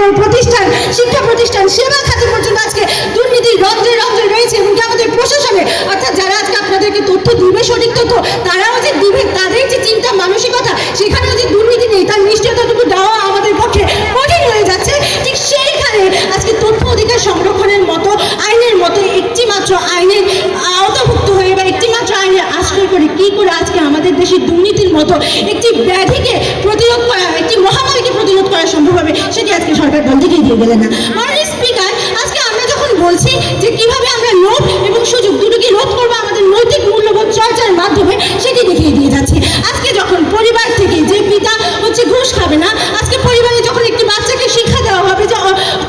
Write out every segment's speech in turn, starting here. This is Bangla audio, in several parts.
বড় প্রতিষ্ঠান, শিক্ষা প্রতিষ্ঠান, সেবা খাতে পর্যন্ত আজকে দুর্নীতি রন্ধ্রে রন্ধ্রে রয়েছে এমনকি আমাদের প্রশাসনে, অর্থাৎ যারা আজকে আপনাদেরকে তথ্য দিবে, সঠিক তথ্য, তারাও যে দিবে, তাদের যে চিন্তা, মানসিকতা, সেখানেও যে দুর্নীতি নেই, তার নিশ্চয়তাটুকু দেওয়া আমাদের পক্ষে কঠিন হয়ে যাচ্ছে। ঠিক সেইখানে আজকে তথ্য অধিকার সংরক্ষণের মতো, আইনের মতো একটি মাত্র আইনের আওতাভুক্ত হয়ে বা একটি মাত্র আইনের আশ্রয় করে কি করে আজকে আমাদের দেশে দুর্নীতির মতো একটি ব্যাধিকে প্রতিরোধ করা একটি মহামারীকে প্রতিরোধ করা সম্ভব হবে সেটি আজকে দিয়ে গেলেন না। মাননীয় স্পিকার আজকে আমরা যখন বলছি যে কীভাবে আমরা লোভ এবং সুযোগ দুটোকে রোধ করব, আমাদের নৈতিক মূল্যবোধ চর্চার মাধ্যমে, সেটি দেখিয়ে দিয়ে যাচ্ছি। আজকে যখন পরিবার থেকে যে পিতা হচ্ছে ঘুষ খাবে না, আজকে পরিবারে যখন একটি বাচ্চাকে শিক্ষা দেওয়া হবে যে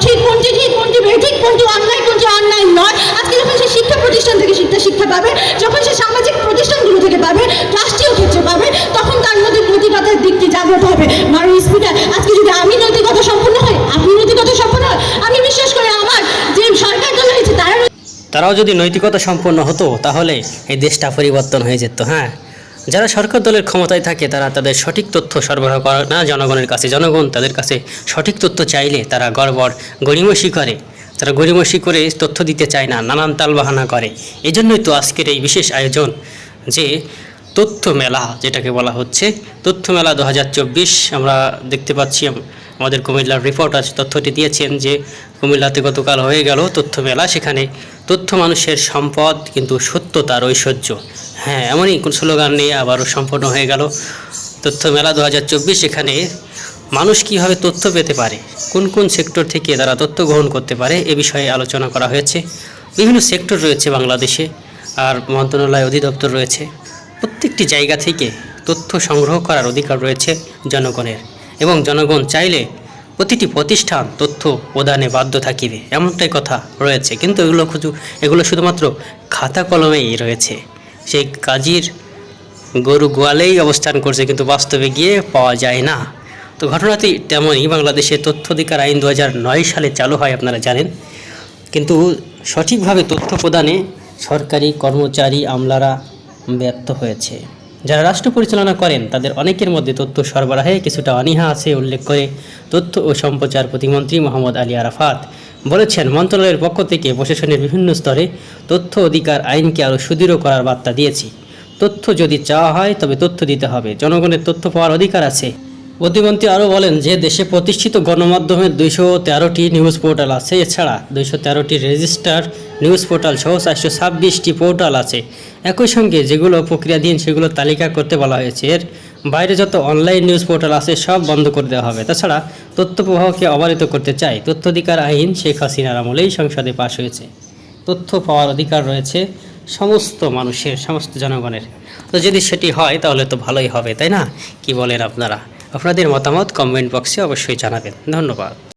ঠিক কোনটি ঠিক কোনটি বেঠিক কোনটি অন্যায় কোনটি অন্যায় নয়, আজকে যখন সে শিক্ষা প্রতিষ্ঠান থেকে শিক্ষা শিক্ষা পাবে, যখন সে সামাজিক প্রতিষ্ঠানগুলো থেকে পাবে, রাষ্ট্রীয় ক্ষেত্রে পাবে, তখন তার মধ্যে নৈতিকতার দিকটি জাগ্রত হবে মাননীয় স্পিকার আজকে যদি আমি নৈতিকতা সম্পন্ন হই আপনি নৈতিকতা সম্পন্ন হয় আমি বিশ্বাস করি আমার যে সরকার দল রয়েছে তারা তারাও যদি নৈতিকতা সম্পন্ন হতো, তাহলে এই দেশটা পরিবর্তন হয়ে যেত হ্যাঁ? যারা সরকার দলের ক্ষমতায় থাকে, তারা তাদের সঠিক তথ্য সরবরাহ করে না, জনগণের কাছে। জনগণ তাদের কাছে সঠিক তথ্য চাইলে তারা গড়বড়, গড়িমসি করে। তারা গড়িমসি করে তথ্য দিতে চায় না, নানান তালবাহানা করে। এই জন্যই তো আজকের এই বিশেষ আয়োজন যে তথ্য মেলা, যেটাকে বলা হচ্ছে, তথ্য মেলা দু হাজার চব্বিশ, আমরা দেখতে পাচ্ছি আমাদের কুমিল্লার রিপোর্ট আছে তথ্যটি দিয়েছেন যে কুমিল্লাতে গতকাল হয়ে গেল তথ্য মেলা। সেখানে তথ্য মানুষের সম্পদ কিন্তু সত্য তার ঐশ্বর্য। হ্যাঁ এমনই কোন স্লোগান নিয়ে আবারও সম্পন্ন হয়ে গেল তথ্য মেলা দু হাজার চব্বিশ। এখানে মানুষ কীভাবে তথ্য পেতে পারে, কোন কোন সেক্টর থেকে তারা তথ্য গ্রহণ করতে পারে, এ বিষয়ে আলোচনা করা হয়েছে। বিভিন্ন সেক্টর রয়েছে বাংলাদেশে আর মন্ত্রণালয় অধিদপ্তর রয়েছে। প্রত্যেকটি জায়গা থেকে তথ্য সংগ্রহ করার অধিকার রয়েছে জনগণের। এবং জনগণ চাইলে প্রতিটি প্রতিষ্ঠান তথ্য প্রদানে বাধ্য থাকিবে। এমনটাই কথা রয়েছে। কিন্তু এগুলো শুধু এগুলো শুধুমাত্র খাতা কলমেই রয়েছে। সেই কাজীর গরু গোয়ালেই অবস্থান করছে, কিন্তু বাস্তবে গিয়ে পাওয়া যায় না। তো ঘটনাটি তেমনই বাংলাদেশে তথ্য অধিকার আইন দু সালে চালু হয়, আপনারা জানেন। কিন্তু সঠিকভাবে তথ্য প্রদানে সরকারি কর্মচারী আমলারা ব্যর্থ হয়েছে। যারা রাষ্ট্র পরিচালনা করেন, তাদের অনেকের মধ্যে তথ্য সরবরাহে কিছুটা অনীহা আছে উল্লেখ করে তথ্য ও সম্প্রচার প্রতিমন্ত্রী মোহাম্মদ আলী আরাফাত বলেছেন, মন্ত্রণালয়ের পক্ষ থেকে প্রশাসনের বিভিন্ন স্তরে তথ্য অধিকার আইনকে আরও সুদৃঢ় করার বার্তা দিয়েছি। তথ্য যদি চাওয়া হয়, তবে তথ্য দিতে হবে। জনগণের তথ্য পাওয়ার অধিকার আছে। প্রতিমন্ত্রী আরও বলেন যে দেশে প্রতিষ্ঠিত গণমাধ্যমের দুইশো তেরোটি নিউজ পোর্টাল আছে। এছাড়া দুইশো তেরোটি রেজিস্টার নিউজ পোর্টাল সহ চারশো ছাব্বিশটি পোর্টাল আছে। একই সঙ্গে যেগুলো প্রক্রিয়াধীন, সেগুলো তালিকা করতে বলা হয়েছে। এর বাইরে যত অনলাইন নিউজ পোর্টাল আছে, সব বন্ধ করে দেওয়া হবে। তাছাড়া তথ্য প্রবাহকে অবারিত করতে চাই তথ্য অধিকার আইন শেখ হাসিনার আমলেই সংসদে পাশ হয়েছে। তথ্য পাওয়ার অধিকার রয়েছে সমস্ত মানুষের, সমস্ত জনগণের। তো যদি সেটি হয়, তাহলে তো ভালোই হবে, তাই না? কি বলেন আপনারা? আপনাদের মতামত কমেন্ট বক্সে অবশ্যই জানাবেন। ধন্যবাদ।